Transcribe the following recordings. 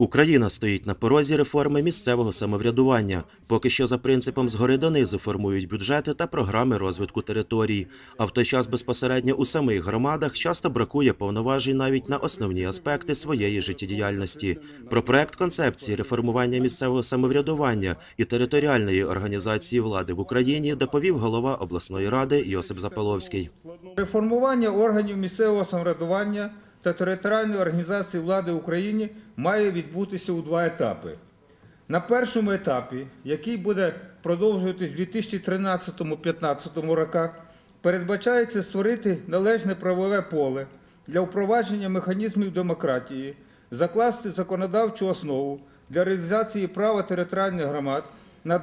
Україна стоїть на порозі реформи місцевого самоврядування. Поки що за принципом згори донизу формують бюджети та програми розвитку територій. А в той час безпосередньо у самих громадах часто бракує повноважень навіть на основні аспекти своєї життєдіяльності. Про проект концепції реформування місцевого самоврядування і територіальної організації влади в Україні доповів голова обласної ради Йосип Запаловський. Реформування органів місцевого самоврядування та територіальної організації влади в Україні має відбутися у два етапи. На першому етапі, який буде продовжуватись в 2013-2015 роках, передбачається створити належне правове поле для впровадження механізмів демократії, закласти законодавчу основу для реалізації права територіальних громад на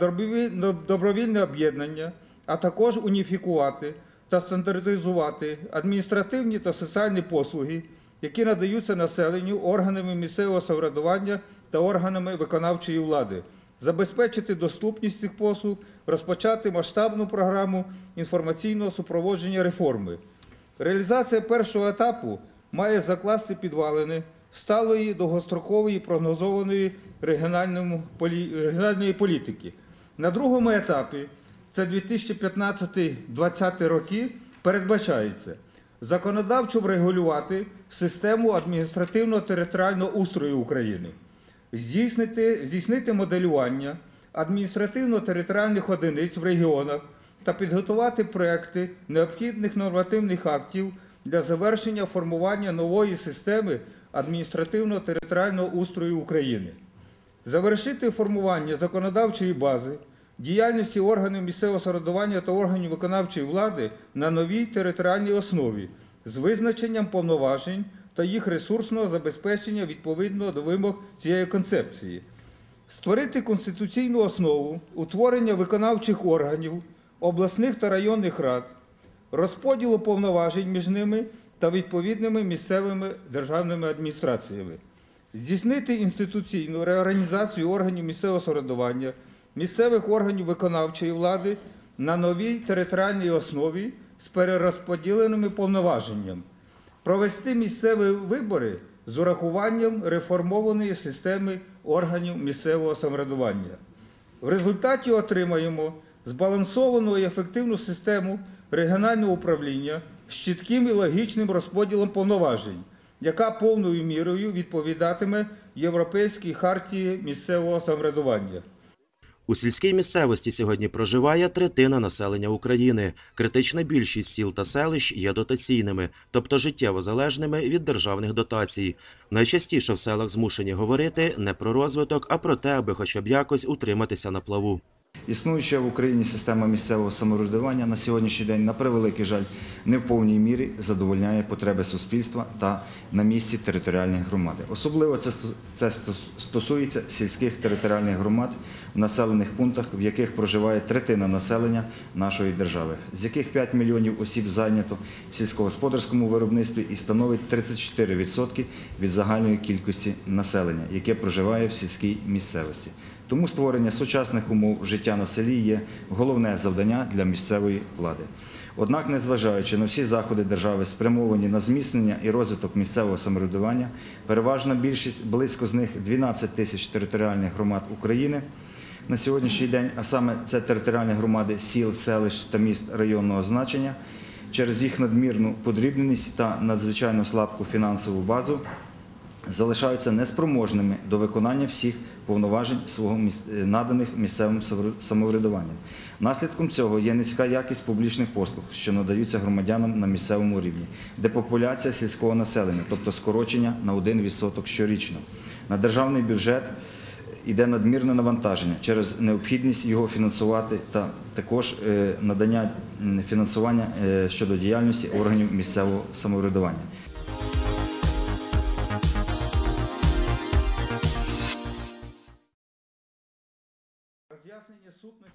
добровільне об'єднання, а також уніфікувати та стандартизувати адміністративні та соціальні послуги, які надаються населенню органами місцевого самоврядування та органами виконавчої влади, забезпечити доступність цих послуг, розпочати масштабну програму інформаційного супроводження реформи. Реалізація першого етапу має закласти підвалини сталої довгострокової прогнозованої регіональної політики. На другому етапі, це 2015-2020 роки, передбачається законодавчо врегулювати систему адміністративно-територіального устрою України, здійснити, здійснити моделювання адміністративно-територіальних одиниць в регіонах та підготувати проекти необхідних нормативних актів для завершення формування нової системи адміністративно-територіального устрою України, завершити формування законодавчої бази, діяльності органів місцевого самоврядування та органів виконавчої влади на новій територіальній основі з визначенням повноважень та їх ресурсного забезпечення відповідно до вимог цієї концепції. Створити конституційну основу утворення виконавчих органів, обласних та районних рад, розподілу повноважень між ними та відповідними місцевими державними адміністраціями, здійснити інституційну реорганізацію органів місцевого самоврядування, місцевих органів виконавчої влади на новій територіальній основі з перерозподіленими повноваженнями, провести місцеві вибори з урахуванням реформованої системи органів місцевого самоврядування. В результаті отримаємо збалансовану і ефективну систему регіонального управління з чітким і логічним розподілом повноважень, яка повною мірою відповідатиме Європейській хартії місцевого самоврядування. У сільській місцевості сьогодні проживає третина населення України. Критична більшість сіл та селищ є дотаційними, тобто життєво залежними від державних дотацій. Найчастіше в селах змушені говорити не про розвиток, а про те, аби хоча б якось утриматися на плаву. Існуюча в Україні система місцевого самоврядування на сьогоднішній день, на превеликий жаль, не в повній мірі задовольняє потреби суспільства та на місці територіальної громади. Особливо це, це стосується сільських територіальних громад в населених пунктах, в яких проживає третина населення нашої держави, з яких 5 мільйонів осіб зайнято в сільськогосподарському виробництві і становить 34% від загальної кількості населення, яке проживає в сільській місцевості. Тому створення сучасних умов життя на селі є головне завдання для місцевої влади. Однак, незважаючи на всі заходи держави, спрямовані на зміцнення і розвиток місцевого самоврядування, переважна більшість, близько з них 12 тисяч територіальних громад України на сьогоднішній день, а саме це територіальні громади сіл, селищ та міст районного значення, через їх надмірну подрібненість та надзвичайно слабку фінансову базу залишаються неспроможними до виконання всіх повноважень е, наданих місцевим самоврядуванням. Наслідком цього є низька якість публічних послуг, що надаються громадянам на місцевому рівні, депопуляція сільського населення, тобто скорочення на 1% щорічно. На державний бюджет йде надмірне навантаження через необхідність його фінансувати та також е, надання фінансування е, щодо діяльності органів місцевого самоврядування.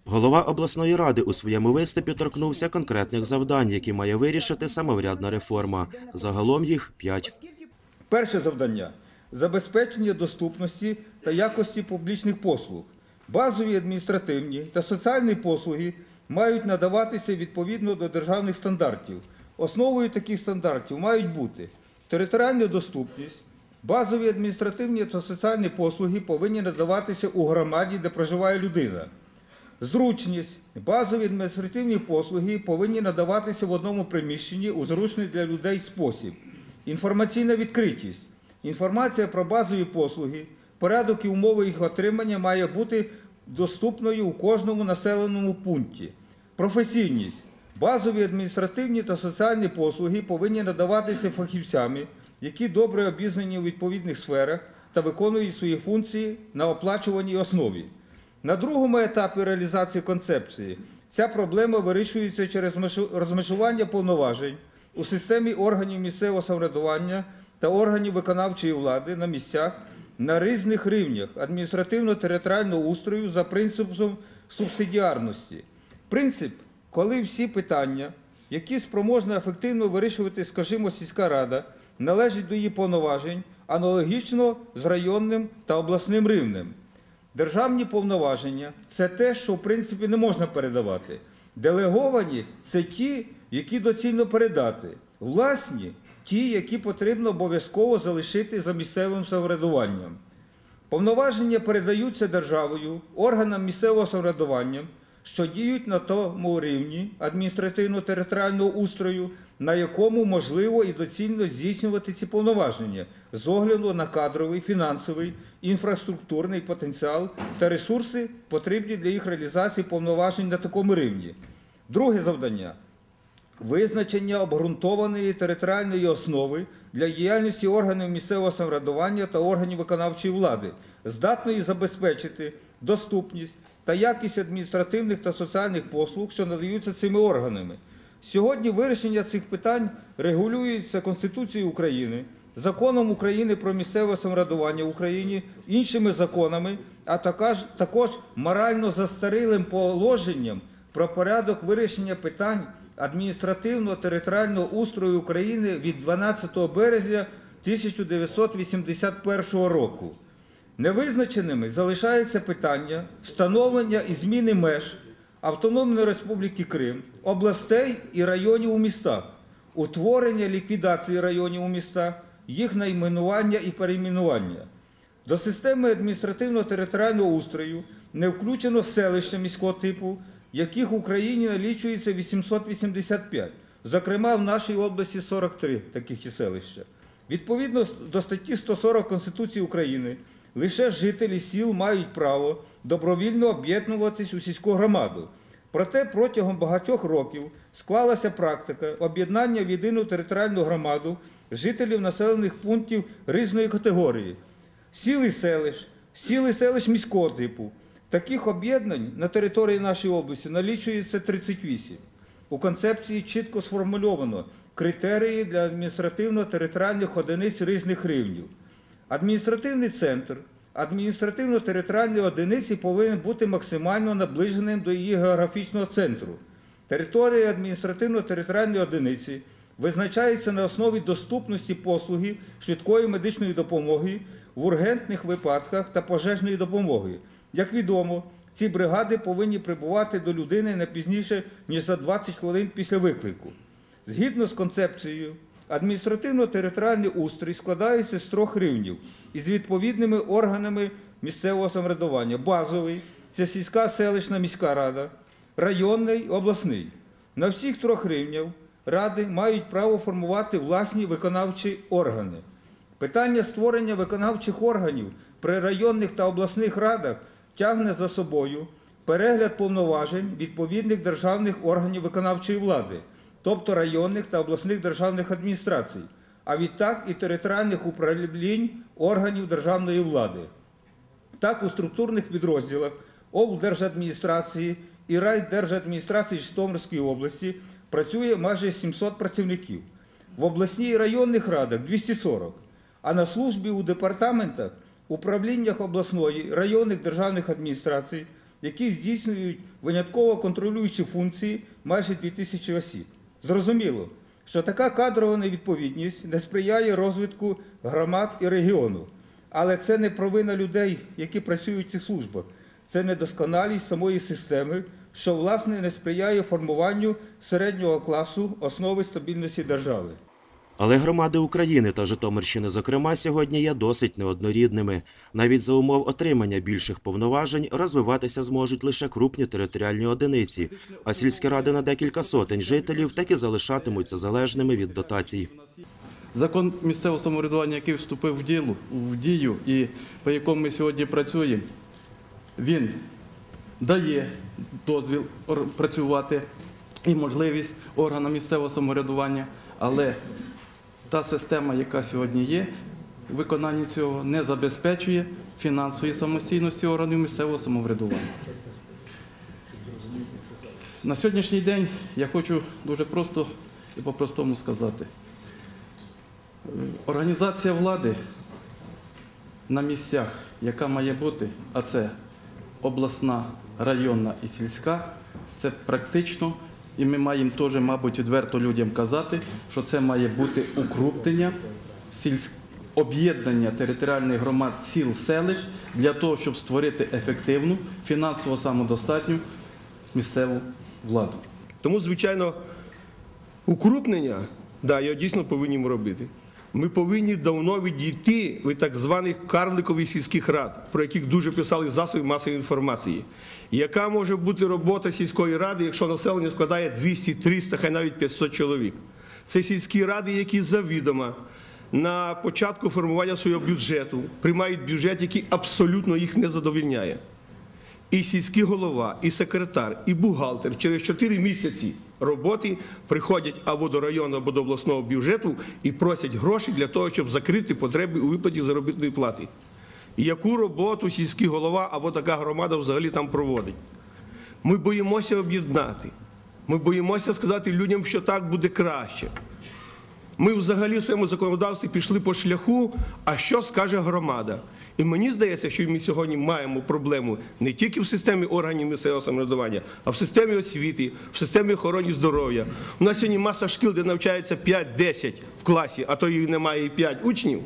Голова обласної ради у своєму виступі торкнувся конкретних завдань, які має вирішити самоврядна реформа. Загалом їх п'ять. Перше завдання забезпечення доступності та якості публічних послуг. Базові адміністративні та соціальні послуги мають надаватися відповідно до державних стандартів. Основою таких стандартів мають бути територіальна доступність, Базові адміністративні та соціальні послуги повинні надаватися у громаді, де проживає людина. Зручність. Базові адміністративні послуги повинні надаватися в одному приміщенні у зручний для людей спосіб. Інформаційна відкритість. Інформація про базові послуги, порядок і умови їх отримання має бути доступною у кожному населеному пункті. Професійність. Базові адміністративні та соціальні послуги повинні надаватися фахівцями, які добре обізнані у відповідних сферах та виконують свої функції на оплачуваній основі. На другому етапі реалізації концепції ця проблема вирішується через межу- розмежування повноважень у системі органів місцевого самоврядування та органів виконавчої влади на місцях на різних рівнях адміністративно-територіального устрою за принципом субсидіарності. Принцип, коли всі питання, які спроможна ефективно вирішувати, скажімо, сільська рада, належать до її повноважень, аналогічно з районним та обласним рівнем. Державні повноваження це те, що в принципі не можна передавати. Делеговані це ті, які доцільно передати. Власні ті, які потрібно обов'язково залишити за місцевим самоврядуванням. Повноваження передаються державою, органам місцевого самоврядування, що діють на тому рівні адміністративно-територіального устрою, на якому можливо і доцільно здійснювати ці повноваження з огляду на кадровий, фінансовий, інфраструктурний потенціал та ресурси, потрібні для їх реалізації повноважень на такому рівні. Друге завдання визначення обґрунтованої територіальної основи для діяльності органів місцевого самоврядування та органів виконавчої влади, здатної забезпечити доступність та якість адміністративних та соціальних послуг, що надаються цими органами. Сьогодні вирішення цих питань регулюється Конституцією України, законом України про місцеве самоврядування в Україні, іншими законами, а також, також морально застарілим положенням про порядок вирішення питань адміністративно-територіального устрою України від 12 березня 1981 року. Невизначеними залишається питання встановлення і зміни меж Автономної Республіки Крим, областей і районів у містах, утворення ліквідації районів у містах, їх найменування і перейменування. До системи адміністративно-територіального устрою не включено селища міського типу, яких в Україні налічується 885. Зокрема, в нашій області 43 таких і селища. Відповідно до статті 140 Конституції України, лише жителі сіл мають право добровільно об'єднуватись у сільську громаду. Проте протягом багатьох років склалася практика об'єднання в єдину територіальну громаду жителів населених пунктів різної категорії сіл і селищ, сіл і селищ міського типу. Таких об'єднань на території нашої області налічується 38. У концепції чітко сформульовано критерії для адміністративно-територіальних одиниць різних рівнів. Адміністративний центр адміністративно-територіальної одиниці повинен бути максимально наближеним до її географічного центру. Територія адміністративно-територіальної одиниці визначається на основі доступності послуги швидкої медичної допомоги в ургентних випадках та пожежної допомоги. Як відомо, ці бригади повинні прибувати до людини не пізніше, ніж за 20 хвилин після виклику. Згідно з концепцією, адміністративно-територіальний устрій складається з трьох рівнів із відповідними органами місцевого самоврядування. Базовий це сільська селищна міська рада, районний, обласний. На всіх трьох рівнях ради мають право формувати власні виконавчі органи. Питання створення виконавчих органів при районних та обласних радах тягне за собою перегляд повноважень відповідних державних органів виконавчої влади, тобто районних та обласних державних адміністрацій, а відтак і територіальних управлінь органів державної влади. Так, у структурних підрозділах облдержадміністрації і райдержадміністрації Житомирської області працює майже 700 працівників. В обласній і районних радах 240, а на службі у департаментах, управліннях обласної, районних державних адміністрацій, які здійснюють винятково контролюючі функції майже 2000 осіб. Зрозуміло, що така кадрова невідповідність не сприяє розвитку громад і регіону. Але це не провина людей, які працюють в цих службах. Це недосконалість самої системи, що власне не сприяє формуванню середнього класу основи стабільності держави. Але громади України та Житомирщини, зокрема, сьогодні є досить неоднорідними. Навіть за умов отримання більших повноважень розвиватися зможуть лише крупні територіальні одиниці, а сільські ради на декілька сотень жителів так і залишатимуться залежними від дотацій. Закон місцевого самоврядування, який вступив в ділу в дію і по якому ми сьогодні працюємо, він дає дозвіл працювати і можливість органам місцевого самоврядування, але та система, яка сьогодні є, в виконанні цього не забезпечує фінансової самостійності органів місцевого самоврядування. На сьогоднішній день я хочу дуже просто і по-простому сказати. Організація влади на місцях, яка має бути, а це обласна, районна і сільська, це практично, і ми маємо теж, мабуть, відверто людям казати, що це має бути укрупнення сільськ... об'єднання територіальних громад сіл селищ для того, щоб створити ефективну, фінансово самодостатню місцеву владу. Тому, звичайно, укрупнення, да, його дійсно повинні робити. Ми повинні давно відійти від так званих карликових сільських рад, про яких дуже писали засоби масової інформації. Яка може бути робота сільської ради, якщо населення складає 200, 300, хай навіть 500 чоловік? Це сільські ради, які завідомо на початку формування свого бюджету приймають бюджет, який абсолютно їх не задовільняє. І сільський голова, і секретар, і бухгалтер через 4 місяці роботи приходять або до району, або до обласного бюджету і просять гроші для того, щоб закрити потреби у виплаті заробітної плати. Яку роботу сільський голова або така громада взагалі там проводить? Ми боїмося об'єднати. Ми боїмося сказати людям, що так буде краще. Ми взагалі в своєму законодавстві пішли по шляху, а що скаже громада. І мені здається, що ми сьогодні маємо проблему не тільки в системі органів місцевого самоврядування, а в системі освіти, в системі охорони здоров'я. У нас сьогодні маса шкіл, де навчається 5-10 в класі, а то її немає і 5 учнів.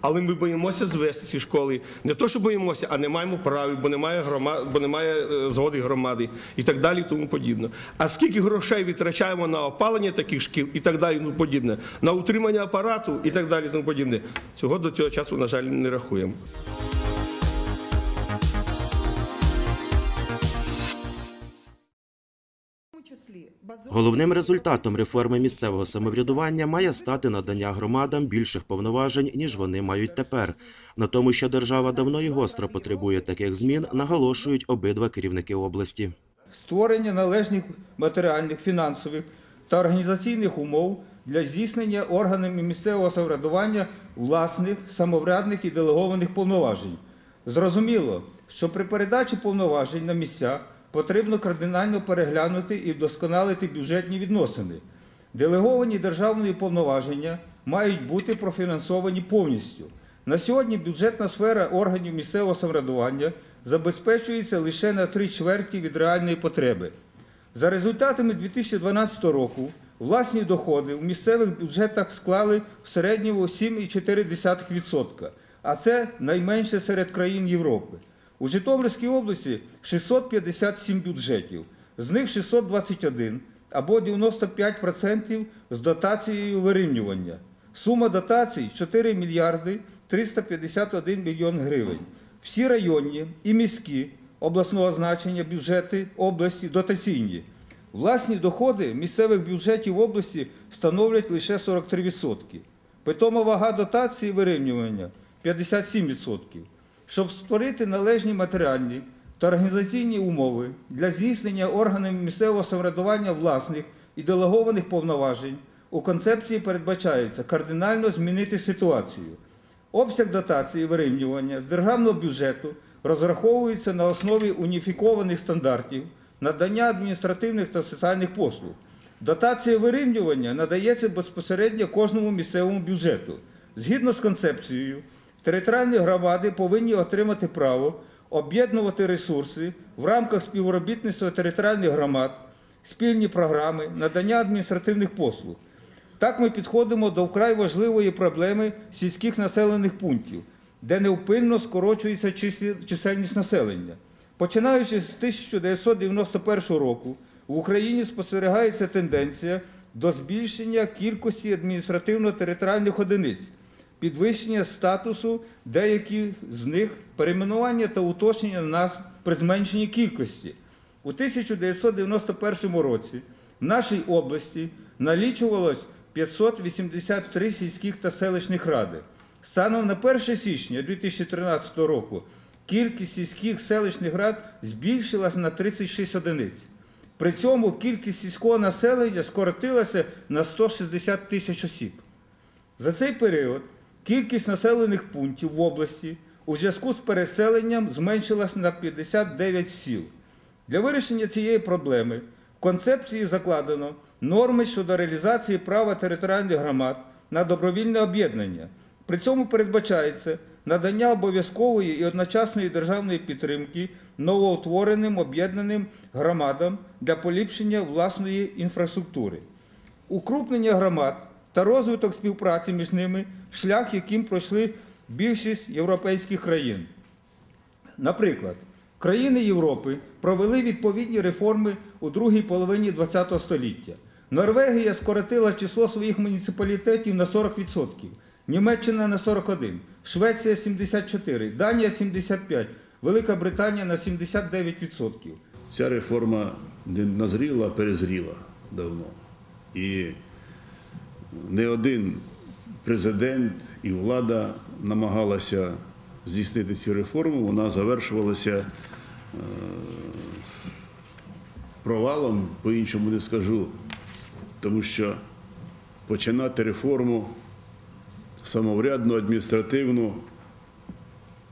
Але ми боїмося звести ці школи. Не то, що боїмося, а не маємо прав, бо немає громад, бо немає е, згоди громади і так далі, тому подібне. А скільки грошей витрачаємо на опалення таких шкіл і так далі, і тому подібне, на утримання апарату і так далі, тому подібне. Цього до цього часу, на жаль, не рахуємо. Головним результатом реформи місцевого самоврядування має стати надання громадам більших повноважень, ніж вони мають тепер. На тому, що держава давно і гостро потребує таких змін, наголошують обидва керівники області. створення належних матеріальних, фінансових та організаційних умов для здійснення органами місцевого самоврядування власних, самоврядних і делегованих повноважень. Зрозуміло, що при передачі повноважень на місця потрібно кардинально переглянути і вдосконалити бюджетні відносини. Делеговані державні повноваження мають бути профінансовані повністю. На сьогодні бюджетна сфера органів місцевого самоврядування забезпечується лише на три чверті від реальної потреби. За результатами 2012 року власні доходи в місцевих бюджетах склали в середньому 7,4%, а це найменше серед країн Європи. У Житомирській області 657 бюджетів, з них 621 або 95% з дотацією вирівнювання. Сума дотацій 4 мільярди 351 мільйон гривень. Всі районні і міські обласного значення бюджети області дотаційні. Власні доходи місцевих бюджетів області становлять лише 43%. Питома вага дотації вирівнювання 57%. Щоб створити належні матеріальні та організаційні умови для здійснення органами місцевого самоврядування власних і делегованих повноважень, у концепції передбачається кардинально змінити ситуацію. Обсяг дотації вирівнювання з державного бюджету розраховується на основі уніфікованих стандартів надання адміністративних та соціальних послуг. Дотація вирівнювання надається безпосередньо кожному місцевому бюджету. Згідно з концепцією, територіальні громади повинні отримати право об'єднувати ресурси в рамках співробітництва територіальних громад, спільні програми, надання адміністративних послуг. Так ми підходимо до вкрай важливої проблеми сільських населених пунктів, де невпинно скорочується чисельність населення. Починаючи з 1991 року, в Україні спостерігається тенденція до збільшення кількості адміністративно-територіальних одиниць, підвищення статусу деяких з них, перейменування та уточнення назв при зменшенні кількості. У 1991 році в нашій області налічувалось 583 сільських та селищних ради. Станом на 1 січня 2013 року кількість сільських селищних рад збільшилась на 36 одиниць. При цьому кількість сільського населення скоротилася на 160 тисяч осіб. За цей період кількість населених пунктів в області у зв'язку з переселенням зменшилась на 59 сіл. Для вирішення цієї проблеми в концепції закладено норми щодо реалізації права територіальних громад на добровільне об'єднання. При цьому передбачається надання обов'язкової і одночасної державної підтримки новоутвореним об'єднаним громадам для поліпшення власної інфраструктури. Укрупнення громад та розвиток співпраці між ними шлях, яким пройшли більшість європейських країн. Наприклад, країни Європи провели відповідні реформи у другій половині ХХ століття. Норвегія скоротила число своїх муніципалітетів на 40%, Німеччина на 41%, Швеція 74%, Данія 75%, Велика Британія на 79%. Ця реформа не назріла, а перезріла давно. І не один президент і влада намагалася здійснити цю реформу. Вона завершувалася е, провалом, по-іншому не скажу, тому що починати реформу самоврядну, адміністративну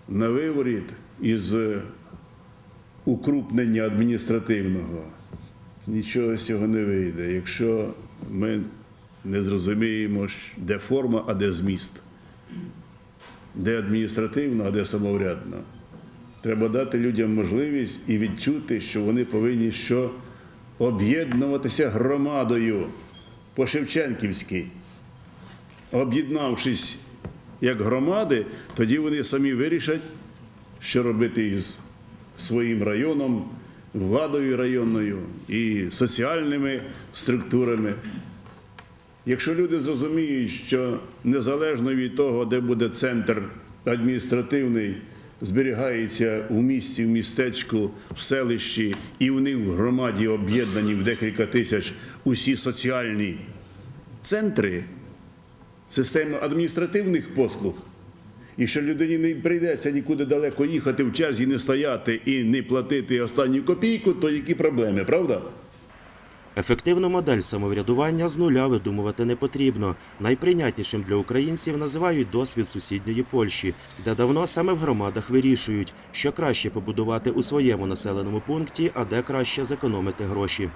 на виворіт із укрупнення адміністративного. Нічого з цього не вийде, якщо ми не зрозуміємо, де форма, а де зміст, де адміністративна, а де самоврядна. Треба дати людям можливість і відчути, що вони повинні що об'єднуватися громадою по-шевченківськи. Об'єднавшись як громади, тоді вони самі вирішать, що робити із своїм районом, владою районною і соціальними структурами. Якщо люди зрозуміють, що незалежно від того, де буде центр адміністративний, зберігається у місті, в містечку, в селищі, і вони в громаді об'єднані в декілька тисяч усі соціальні центри, системи адміністративних послуг, і що людині не прийдеться нікуди далеко їхати, в черзі не стояти і не платити останню копійку, то які проблеми, правда? Ефективну модель самоврядування з нуля видумувати не потрібно. Найприйнятнішим для українців називають досвід сусідньої Польщі, де давно саме в громадах вирішують, що краще побудувати у своєму населеному пункті, а де краще зекономити гроші.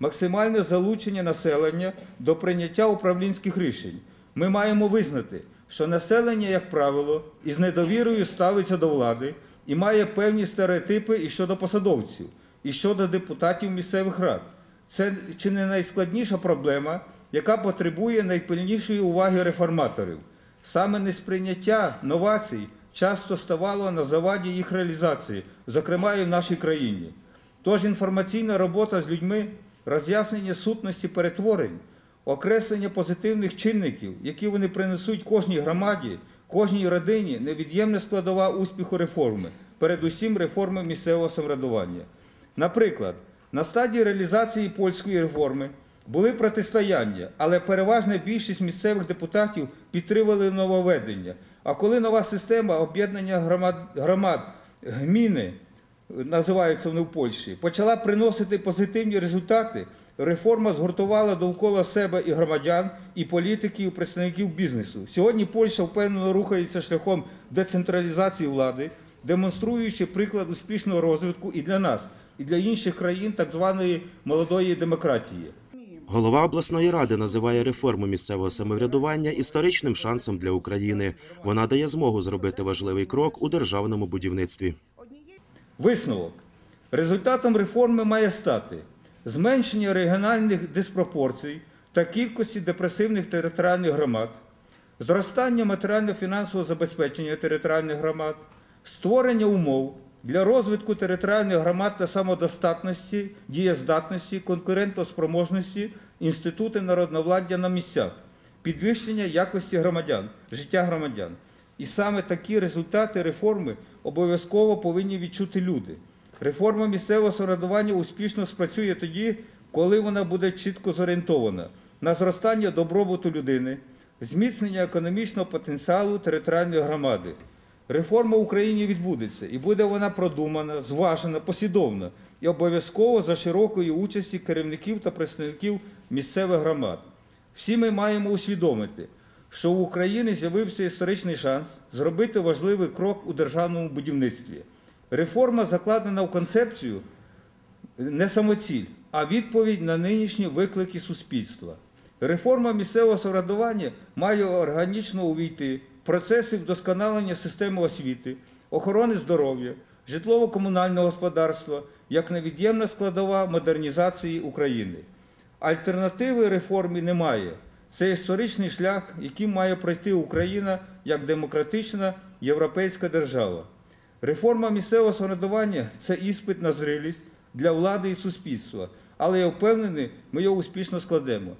максимальне залучення населення до прийняття управлінських рішень. Ми маємо визнати, що населення, як правило, із недовірою ставиться до влади і має певні стереотипи і щодо посадовців, і щодо депутатів місцевих рад. Це чи не найскладніша проблема, яка потребує найпильнішої уваги реформаторів. Саме несприйняття новацій часто ставало на заваді їх реалізації, зокрема і в нашій країні. Тож інформаційна робота з людьми, роз'яснення сутності перетворень, окреслення позитивних чинників, які вони принесуть кожній громаді, кожній родині, невід'ємна складова успіху реформи, передусім реформи місцевого самоврядування. Наприклад, на стадії реалізації польської реформи були протистояння, але переважна більшість місцевих депутатів підтримали нововведення. А коли нова система об'єднання громад, громад гміни називаються вони в Польщі, почала приносити позитивні результати. Реформа згуртувала довкола себе і громадян, і політиків, і представників бізнесу. Сьогодні Польща впевнено рухається шляхом децентралізації влади, демонструючи приклад успішного розвитку і для нас, і для інших країн так званої молодої демократії. Голова обласної ради називає реформу місцевого самоврядування історичним шансом для України. Вона дає змогу зробити важливий крок у державному будівництві. Висновок. Результатом реформи має стати зменшення регіональних диспропорцій та кількості депресивних територіальних громад, зростання матеріально-фінансового забезпечення територіальних громад, створення умов для розвитку територіальних громад та самодостатності, дієздатності, конкурентоспроможності інститути народновладдя на місцях, підвищення якості громадян, життя громадян. І саме такі результати реформи обов'язково повинні відчути люди. Реформа місцевого самоврядування успішно спрацює тоді, коли вона буде чітко зорієнтована на зростання добробуту людини, зміцнення економічного потенціалу територіальної громади. Реформа в Україні відбудеться, і буде вона продумана, зважена, послідовна і обов'язково за широкої участі керівників та представників місцевих громад. Всі ми маємо усвідомити, що в Україні з'явився історичний шанс зробити важливий крок у державному будівництві. Реформа закладена в концепцію не самоціль, а відповідь на нинішні виклики суспільства. Реформа місцевого самоврядування має органічно увійти процеси вдосконалення системи освіти, охорони здоров'я, житлово-комунального господарства як невід'ємна складова модернізації України. Альтернативи реформі немає. Це історичний шлях, яким має пройти Україна як демократична європейська держава. Реформа місцевого самоврядування це іспит на зрілість для влади і суспільства, але я впевнений, ми його успішно складемо.